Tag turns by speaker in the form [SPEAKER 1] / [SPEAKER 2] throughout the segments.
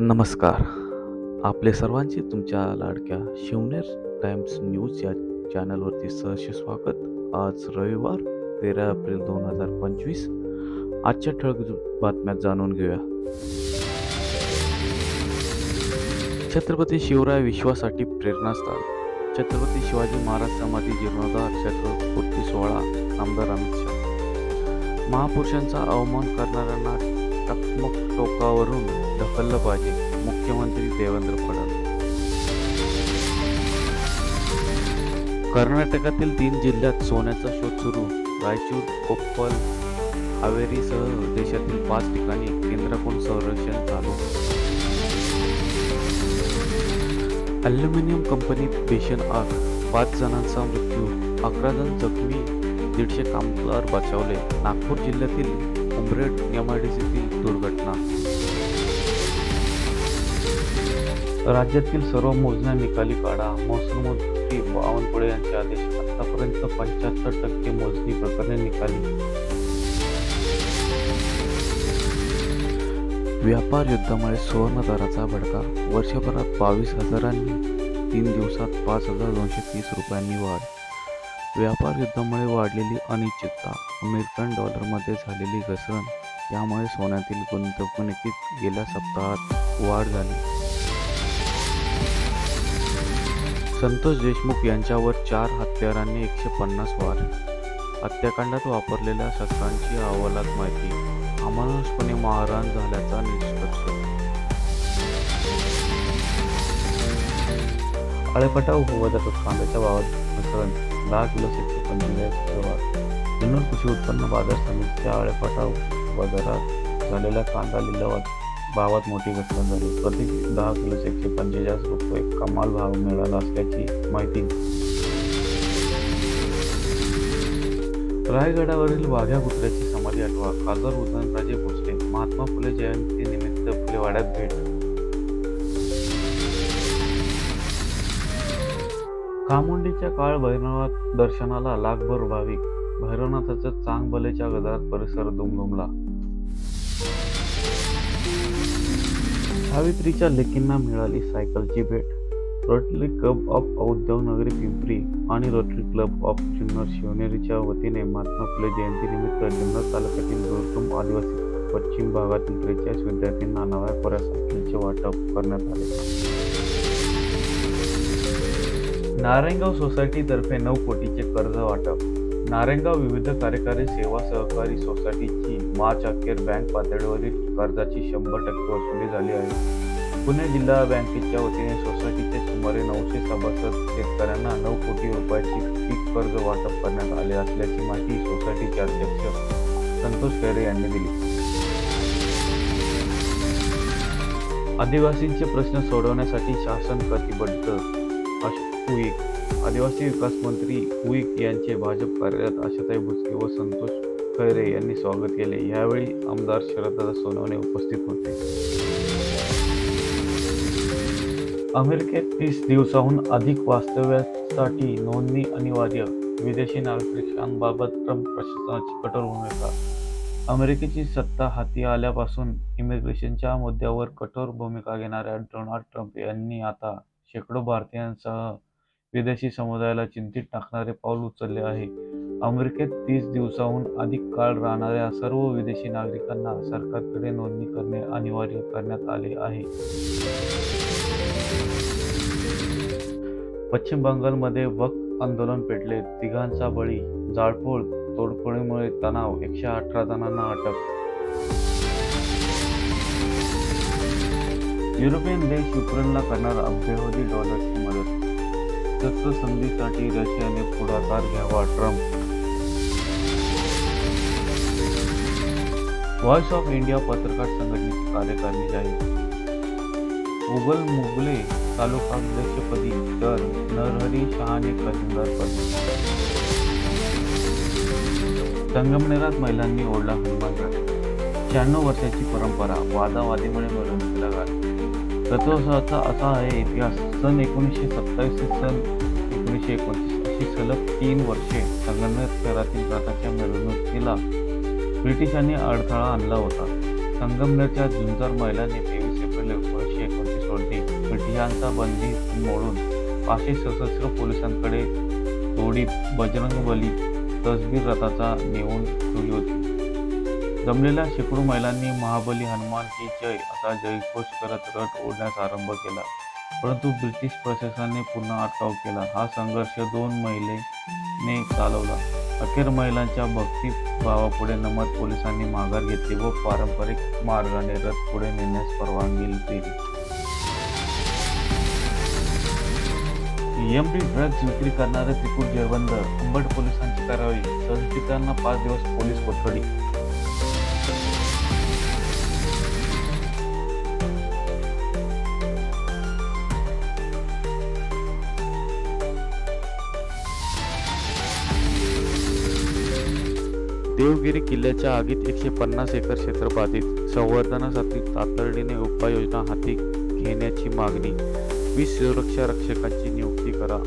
[SPEAKER 1] नमस्कार. आपले सर्वांचे तुमच्या लाडक्या शिवनेर टाइम्स न्यूज या चॅनलवरती सहर्ष स्वागत. आज रविवार तेरा एप्रिल दोन हजार पंचवीस. आजच्या ठळक बातम्या जाणून घेऊया. छत्रपती शिवराय विश्वासाठी प्रेरणास्थान. छत्रपती शिवाजी महाराज समाधी जीर्णोद्धार छत्रपूर्ती सोहळा? आमदार अमित शहा. महापुरुषांचा अवमान करणाऱ्यांना टकमक टोकावरून ढकललं पाहिजे. मुख्यमंत्री देवेंद्र फडणवीस. कर्नाटकातील तीन जिल्ह्यात सोन्याचा शोध सुरू. रायचूर कोप्पल हावेरीसह देशातील पाच ठिकाणी केंद्राकडून संरक्षण चालू. अल्युमिनियम कंपनीत भीषण आग. पाच जणांचा मृत्यू. अकरा जण जखमी. दीडशे कामगार बचावले. नागपूर जिल्ह्यातील उमरेड एमआयडीसीतील दुर्घटना. राज्यातील सर्व मोजण्या निकाली काढा. महसूल मंत्री बावनकुळे यांचे आदेश आतापर्यंत पंच्याहत्तर टक्के मोजणी प्रकरणे निकाली. व्यापार युद्धामुळे सुवर्ण दराचा भडका. वर्षभरात बावीस हजारांनी तीन दिवसात पाच हजार दोनशे तीस रुपयांनी वाढ. व्यापार युद्धामुळे वाढलेली अनिश्चितता अमेरिकन डॉलरमध्ये झालेली घसरण यामुळे सोन्यातील गुंतवणुकीत गेल्या सप्ताहात वाढ झाली. संतोष देशमुख यांच्यावर चार हत्यारांनी एकशे पन्नास वार. हत्याकांडात वापरलेल्या शस्त्रांची अहवालात माहिती. अमानुषपणे मारहाण झाल्याचा निष्कर्ष आळेपटाव उपवादात कांद्याच्या भावात घसरण दहा किलो एकशे पंचेचाळीस जुन्नर कृषी उत्पन्न बाजार समितीच्या आळेपटाव बाजारात झालेल्या कांदा लिलावात भावात मोठी घसरण झाली प्रति दहा किलो एकशे पंचेचाळीस रुपये कमाल भाव मिळाला असल्याची माहिती. रायगडावरील वाघ्या कुत्र्याची समाधी आठवा. खासदार उदयनराजे भोसले महात्मा फुले जयंतीनिमित्त फुलेवाड्यात भेट. कामुंडीच्या काळ भैरवनाथ दर्शनाला लाखभर भाविक. भैरवनाथाच्या चांगबलेच्या गजरात परिसर दुमदुमला. सावित्रीच्या लेकींना मिळाली सायकलची भेट. Rotary Club of Audyognagari Pimpri आणि रोटरी क्लब ऑफ जुन्नर शिवनेरीच्या वतीने महात्मा फुले जयंतीनिमित्त जुन्नर तालुक्यातील दुर्गम आदिवासी पश्चिम भागातील त्रेचाळीस विद्यार्थ्यांना नव्या कोऱ्या सायकलचे वाटप करण्यात आले. नारायणगाव सोसायटीतर्फे नऊ कोटीचे कर्ज वाटप. नारायणगाव विविध कार्यकारी सेवा सहकारी सोसायटीची मार्च अखेर बँक पातळीवरील कर्जाची शंभर टक्के वसुली झाली आहे. पुणे जिल्हा बँकेच्या वतीने सोसायटीचे सुमारे नऊशे सभासद शेतकऱ्यांना नऊ कोटी रुपयाची पीक कर्ज वाटप करण्यात आले असल्याची माहिती सोसायटीचे अध्यक्ष संतोष खैरे यांनी दिली. आदिवासींचे प्रश्न सोडवण्यासाठी शासन कटिबद्ध अशोक उईक. आदिवासी विकास मंत्री उईक यांचे भाजप कार्यालयात आशाताई भुसके व संतोष खैरे यांनी स्वागत केले. यावेळी आमदार शरददादा सोनवणे उपस्थित होते. अमेरिकेत तीस दिवसाहून अधिक वास्तव्यासाठी नोंदणी अनिवार्य. विदेशी नागरिकांबाबत ट्रम्प प्रशासनाची कठोर भूमिका. अमेरिकेची सत्ता हाती आल्यापासून इमिग्रेशनच्या मुद्द्यावर कठोर भूमिका घेणाऱ्या डोनाल्ड ट्रम्प यांनी आता शेकडो भारतीयांसह विदेशी समुदायाला चिंतित टाकणारे पाऊल उचलले आहे. अमेरिकेत तीस दिवसाहून अधिक काळ राहणाऱ्या सर्व विदेशी नागरिकांना सरकारकडे नोंदणी करणे अनिवार्य करण्यात आले आहे. पश्चिम बंगालमध्ये वक्फ आंदोलन पेटले. तिघांचा बळी जाळपोळ तोडफोडीमुळे तणाव एकशे अठरा जणांना अटक. युरोपियन देश युक्रेनला करणार अब्जावधी डॉलर्सची मदत. शस्त्रसंधीसाठी रशियाने पुढाकार घ्यावा ट्रम्प. व्हॉइस ऑफ इंडिया पत्रकार संघटनेची कार्यकारिणी जाहीर. उगल मुगले तालुकाध्यक्षपदी तर नरहरी शहाने खजिनदारपदी संगमनेरात महिलांनी ओढला हनुमानगड शहाण्णव वर्षाची परंपरा वादावादीमुळे मिळवणुकीला गाठ रथोत्सवाचा असा आहे इतिहास. सन एकोणीसशे सत्तावीस ते सन एकोणीसशे एकोणतीस अशी सलग तीन वर्षे संगमनेर शहरातील रथाच्या मिरवणुकीला ब्रिटिशांनी अडथळा आणला होता. संगमनेरच्या झुंजार महिलांनी तेवीस एप्रिल एकोणीसशे सोडली ब्रिटिशांचा बंदी मोडून पाचशे सशस्त्र पोलिसांकडे थोडी बजरंगबली तसबीर रथाचा नेऊन ठेवली होती. जमलेल्या शेकडो महिलांनी महाबली हनुमान की जय असा जयघोष करत रथ ओढण्यास आरंभ केला. परंतु ब्रिटिश प्रशासनाने पुन्हा अटकाव केला. हा संघर्ष दोन महिलेने चालवला. अखेर महिलांच्या भक्ती भावापुढे नमत पोलिसांनी माघार घेतली व पारंपरिक मार्गाने रथ पुढे नेण्यास परवानगी दिली. ईएमडी ड्रग्ज विक्री करणारे त्रिकूट जेरबंद अंबड पोलिसांची कारवाई संशयितांना पाच दिवस पोलीस कोठडी देवगिरी किल्ल्याच्या आगीत एकशे पन्नास एकर क्षेत्र बाधित संवर्धनासाठी तातडीने उपाययोजना हाती घेण्याची मागणी. वीस सुरक्षा रक्षकांची नियुक्ती करा.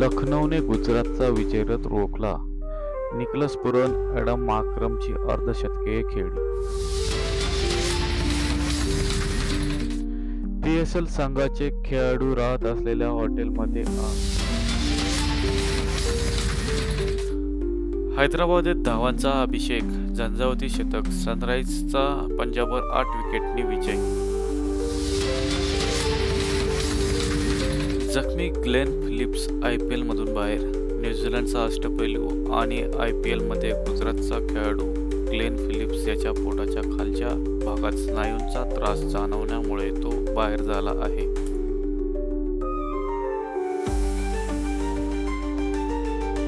[SPEAKER 1] लखनौने गुजरातचा विजयरथ रोखला. निकलस पुरण ॲडम माक्रमची अर्धशतके खेळली पी एस एल संघाचे खेळाडू राहत असलेल्या हॉटेलमध्ये हैदराबादेत धावांचा अभिषेक झंझावती शतक सनराईजचा पंजाबवर आठ विकेटनी विजय. जखमी ग्लेन फिलिप्स आय पी एलमधून बाहेर न्यूझीलंडचा अष्टपैलू आणि आय पी एलमध्ये गुजरातचा खेळाडू ग्लेन फिलिप्स याच्या पोटाच्या खालच्या भागात स्नायूंचा त्रास जाणवण्यामुळे तो बाहेर झाला आहे.